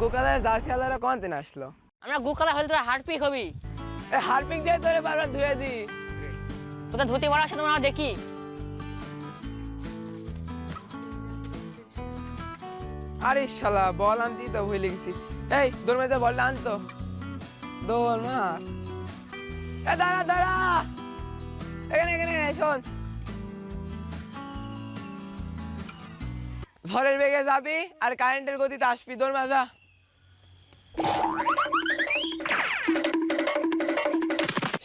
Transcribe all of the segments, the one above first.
গোকালের jersey আলাদা কোন দিন আসলো? আমরা গুকালা হলে তোরা হার্ট হবি। হারপিং দিয়ে তোরে বারবার ধুয়ে দি। তোদের ধুতি সাথে মনে হয় দেখি। আরে শালা বল আনতি তো ভুলে গেছি। এই দৌড় মেতে বলটা আনতো দৌড় মার এ দাঁড়া দাঁড়া। এখানে এখানে শোন। ঝড়ের বেগে যাবি আর কারেন্টের গতিতে আসবি। দৌড় মাজা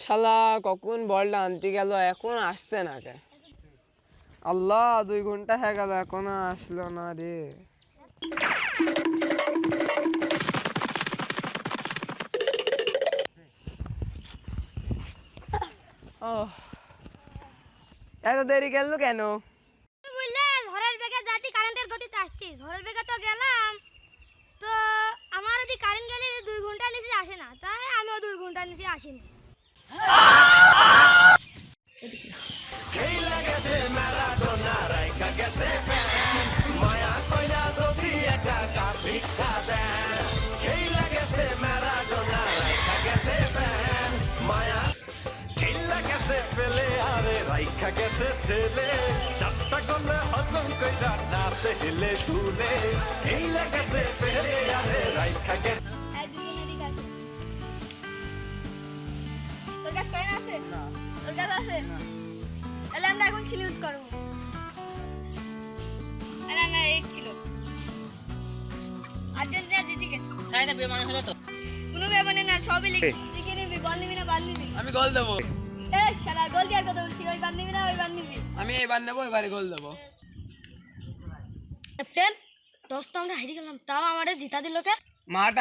শালা কখন বলটা আনতে গেল এখন আসছে না কে? আল্লাহ দুই ঘণ্টা হয়ে গেল এখন আসলো না রে। ওহ, এত দেরি গেল কেন বুঝলে ঝড়ের বেগে যাচ্ছি কারেন্টের গতিতে আসছি ঝড়ের বেগে তো গেলাম তো আমার যদি কারেন্ট গেলে দুই ঘণ্টা নিচে আসে না, তাই আমিও দুই ঘণ্টা নিচে আসিনি। রাইখা ছেলে। চারটা গলে হজম কইরা নাচে হিলে দুলে ঢিলা গেছে পেলে, আরে রাইখা তোর কাছে কয়েন আছে? তোর কাছে আছে? তাহলে আমরা এখন করব। না না এক ছিল। আর্জেন্টিনা জিতে গেছে। সাইডে বেমানি হলো তো। কোনো না সবই লিখে লিখে নিবি বল নিবি না বাল নিবি। আমি গোল দেবো। এ শালা গোল দেওয়ার কথা বলছি ওই বাল নিবি না ওই বাল নিবি। আমি এবার নেব এবারে গোল দেবো। ক্যাপ্টেন দোস্ত আমরা হেরে গেলাম। তাও আমারে জিতা দিল কে? মাঠ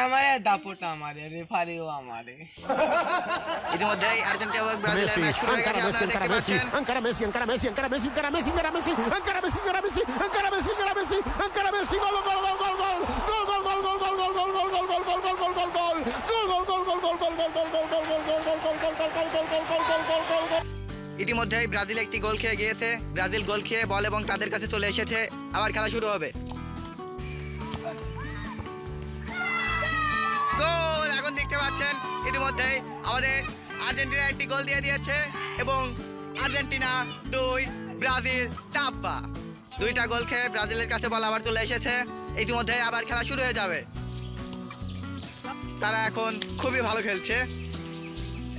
ইতিমধ্যে ব্রাজিল একটি গোল খেয়ে গিয়েছে ব্রাজিল গোল খেয়ে বল এবং তাদের কাছে চলে এসেছে আবার খেলা শুরু হবে দেখতে পাচ্ছেন, ইতিমধ্যেই আমাদের আর্জেন্টিনা একটি গোল দিয়ে দিয়েছে এবং আর্জেন্টিনা দুই, ব্রাজিল টাপ্পা দুইটা গোল খেয়ে ব্রাজিলের কাছে বল আবার চলে এসেছে। ইতিমধ্যে আবার খেলা শুরু হয়ে যাবে। তারা এখন খুবই ভালো খেলছে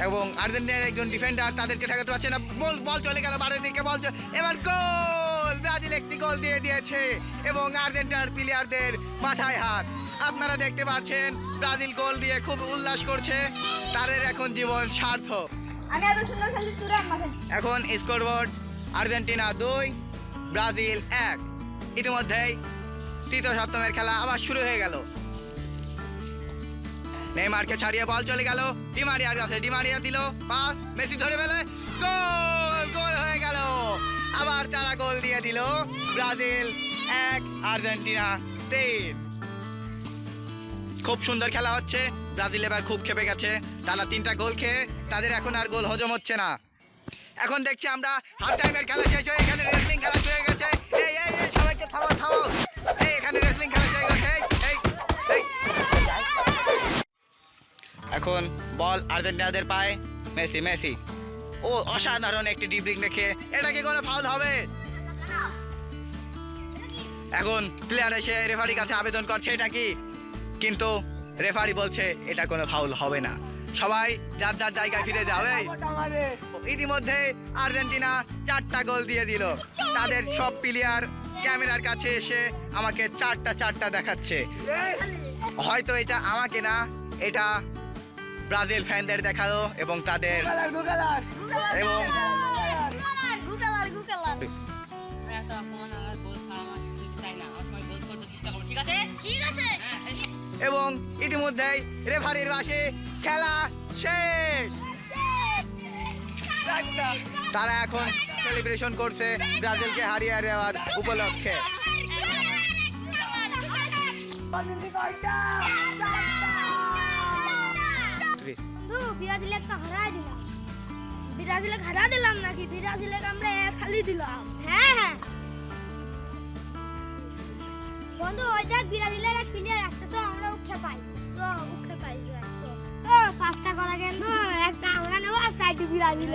এবং আর্জেন্টিনার একজন ডিফেন্ডার তাদেরকে ঠেকাতে পারছে না। বল বল চলে গেল বাইরের দিকে, বল এবার গোল ব্রাজিল একটি গোল দিয়ে দিয়েছে এবং আর্জেন্টিনার প্লেয়ারদের মাথায় হাত। আপনারা দেখতে পাচ্ছেন ব্রাজিল গোল দিয়ে খুব উল্লাস করছে। তাদের এখন জীবন সার্থক। এখন স্কোরবোর্ড আর্জেন্টিনা দুই ব্রাজিল এক। ইতিমধ্যেই তৃতীয় সপ্তমের খেলা আবার শুরু হয়ে গেল। নেইমারকে ছাড়িয়ে বল চলে গেল। ডিমারিয়ার কাছে ডিমারিয়া দিল। পাস মেসি ধরে ফেলে। গেল! আবার তারা গোল দিয়ে দিল। ব্রাজিল এক, আর্জেন্টিনা তিন। খুব সুন্দর খেলা হচ্ছে। ব্রাজিল এবার খুব খেপে গেছে। তারা তিনটা গোল খেয়ে তাদের এখন আর গোল হজম হচ্ছে না। এখন দেখছি আমরা হাফ টাইমের খেলা শেষ হয়ে এখানে রেসলিং খেলা শুরু হয়ে গেছে। এই এই এই, সবাইকে থামাও থামাও। এই, এখানে রেসলিং খেলা শুরু হয়ে গেছে। এই এই। এখন বল আর্জেন্টিনাদের পায়। Messi Messi. ও অসাধারণ একটি ডিব্লিং রেখে এটা কি কোনো ফাউল হবে? এখন প্লেয়ার এসে রেফারির কাছে আবেদন করছে এটা কি? কিন্তু রেফারি বলছে, এটা কোনো ফাউল হবে না। সবাই যার যার জায়গায় ফিরে যাবে ইতিমধ্যে আর্জেন্টিনা চারটা গোল দিয়ে দিল। তাদের সব প্লেয়ার ক্যামেরার কাছে এসে আমাকে চারটা চারটা দেখাচ্ছে। হয়তো এটা আমাকে না, এটা ব্রাজিল ফ্যানদের দেখাল এবং তাদের এবং এবং ইতিমধ্যেই রেফারির পাশে খেলা শেষ। তারা এখন সেলিব্রেশন করছে ব্রাজিলকে হারিয়ে দেওয়ার উপলক্ষে। বন্ধু ব্রাজিলে তো হারাই দিলাম। ব্রাজিলে হারা দিলাম নাকি? ব্রাজিলে আমরা খালি দিলাম। হ্যাঁ হ্যাঁ। বন্ধু ওই দেখ ব্রাজিলের এক প্লেয়ার আসতেছে আমরা উঠে পাই। সো উঠে পাই তো পাঁচটা কলা কিন্তু একটা আমরা নেব আর সাইডটি ব্রাজিল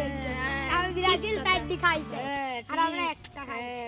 আমি ব্রাজিল সাইডটি খাইছে। আর আমরা একটা খাইছি।